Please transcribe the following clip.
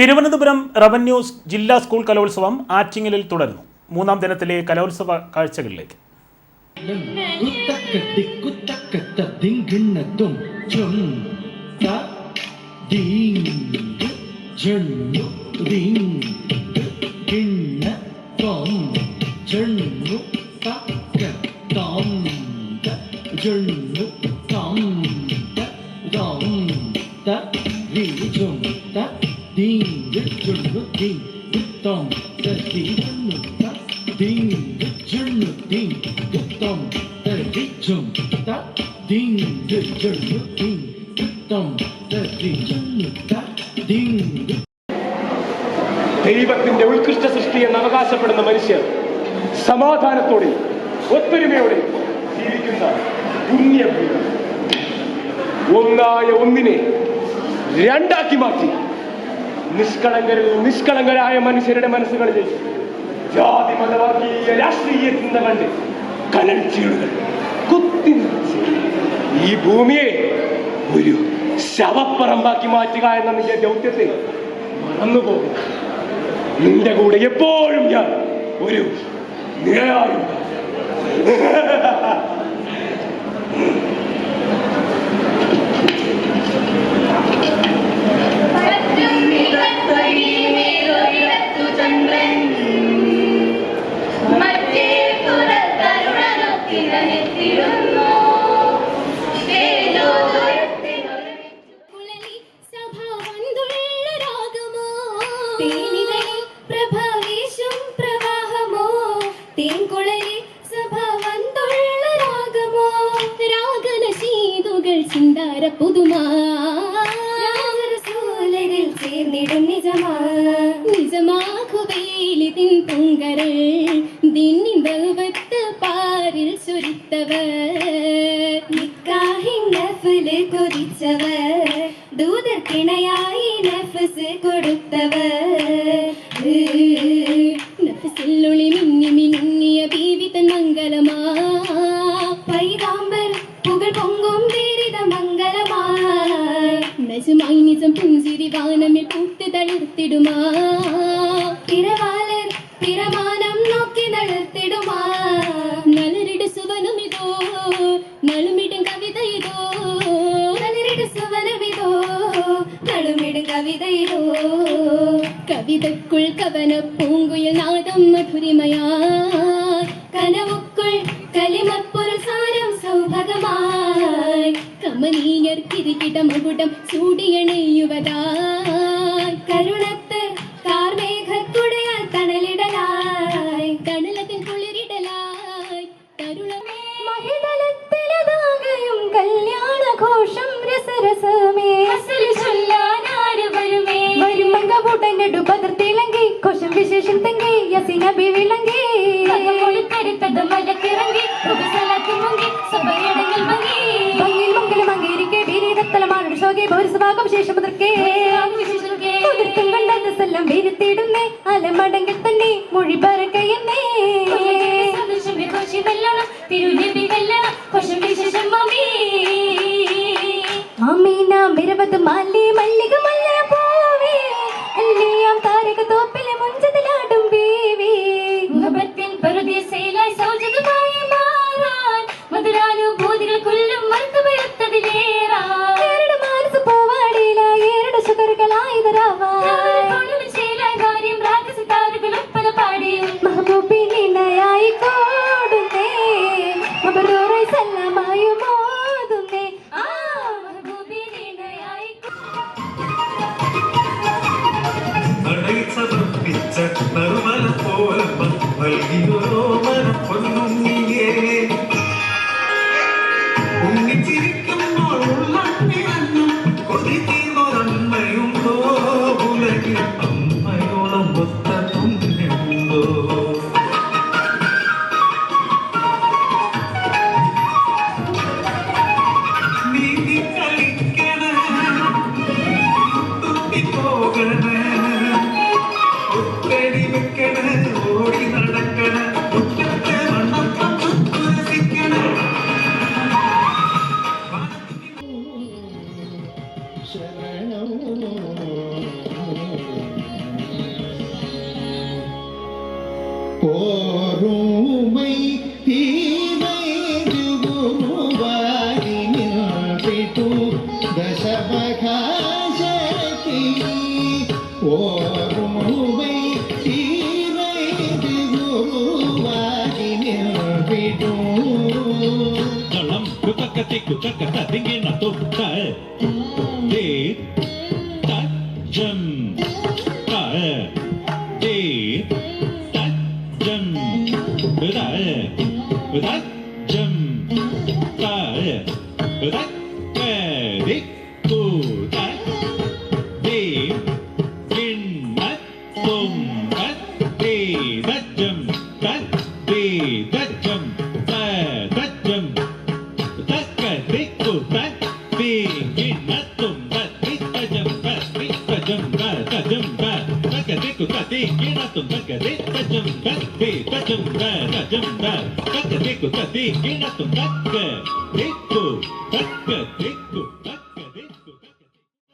Thiruvananthapuram revenue ജില്ലാ school കലോത്സവം ആറ്റിങ്ങലിൽ തുടരുന്നു. മൂന്നാം ദിനത്തിലെ കലോത്സവ കാഴ്ചകളിലേക്ക് ജണ്ണു ജണ്ണു തൊം ത ദീ ജണ്ണു ത ജണ്ണു തൊം ത ദീ ജും ത ദീങ്ക് ജണ്ണു തൊം ത ദീ ജണ്ണു ത ദീങ്ക് ദൈവത്തിന്റെ ഉത്കൃഷ്ട സൃഷ്ടി എന്ന് അവകാശപ്പെടുന്ന മനുഷ്യർ സമാധാനത്തോടെ ഒത്തൊരുമയോടെ ജീവിക്കുന്ന പുണ്യ ഒന്നായ ഒന്നിനെ രണ്ടാക്കി മാറ്റി. നിഷ്കളങ്കരിൽ നിഷ്കളങ്കരായ മനുഷ്യരുടെ മനസ്സുകളിൽ ജാതി മതവർഗീയ രാഷ്ട്രീയ ചിന്ത കണ്ട് കലർച്ചീടുകൾ കുത്തി ഈ ഭൂമിയെ ഒരു ശവപ്പറമ്പാക്കി മാറ്റുക എന്ന നിന്റെ ദൗത്യത്തെ മറന്നുപോകും. നിന്റെ കൂടെ എപ്പോഴും ഞാൻ ഒരു നിഴലായുണ്ട്. ചിന്താര പുതുമാ. രാജരസോലരിൽ ചേർന്നിടും നിജമാ. നിജമാകുവേലിതിൻ പൊങ്കരൾ ദിന്നിൻ പാരിൽ ചൊരിത്തവർ നിക്കാഹിൻ നഫൽ കൊതിച്ചവർ ദൂതർക്കിണയായി നഫസ് കൊടുത്തവർ. നഫസിലുളി മിന്നി മിന്നിയ ബീവി തൻ മംഗലമാ. പൈതാമ്പർ പുകൾ പൊങ്കും ധീരിത മംഗലമായി നജമായി നിജം പുഞ്ചിരി വാനമിൽ പൂത്ത് തളിർത്തിടുമാ. പിറവാലർ നളുമിടും കവിത ഇതോ കവിതക്കുൾ കവന പൂങ്കുയിൽ നാദം മധുരിമയാ. കനവുക്കുൾ കലിമപ്പൊരു സാരം സൗഭഗമായി. കമനീയർ കിരികിട മകുടം ചൂടിയണയുവതാ കരുണത്ത് കാർമേഘക്കുടയാൽ തണലിടലായി. തണലത്തിൻ കുളിരിടലായി. തരുളമേ മംഗകൂട്ടങ്ങടു പതിർത്തിളങ്കി കൊശം വിശേഷം തെങ്കി യസിന ബിവിളങ്കി കരുത്തത് മലക്കിറങ്ങി ശേഷം മുതർക്കേ കുതിർത്തും കണ്ടത് സ്ഥലം വീരത്തിടുന്നേ അലമടങ്കിൽ തന്നെ മൊഴി പറക്കയെന്നേ. അമീന മിരവത് മാലി മല്ലിക മല്ല. മഹബൂബിനായി കോടുന്നേ. മബറൂറായി സല്ലമായും ഓതുന്നേ ആ മഹബൂബിനായി നടയിൽ സമർപ്പിച്ച നറുമല പോലപ്പം നൽകിയോരോ മനപ്പൊന്നുണ്ണിയേ ஓருமை தீமைது குருவாரி நின்றிட்டு தசபகாசதி ஓருமை தீமைது குருவாரி நின்றிட்டு களம் குதக்கத்தை குதக்கத்தை திங்கின தொட்ட தே தஜம் Ötak, jam, tare. Ötak, pedik, tutak. Dim, ginnat, tumkat, didat, jam, kat, didat, jam, திக்கு தத்தி கிணத்தும் தக்க தி தஜம் தத்தி தஜம் தஜம் தக்க திக்கு தத்தி கிணத்தும் தக்க திக்கு தக்க திக்கு தக்க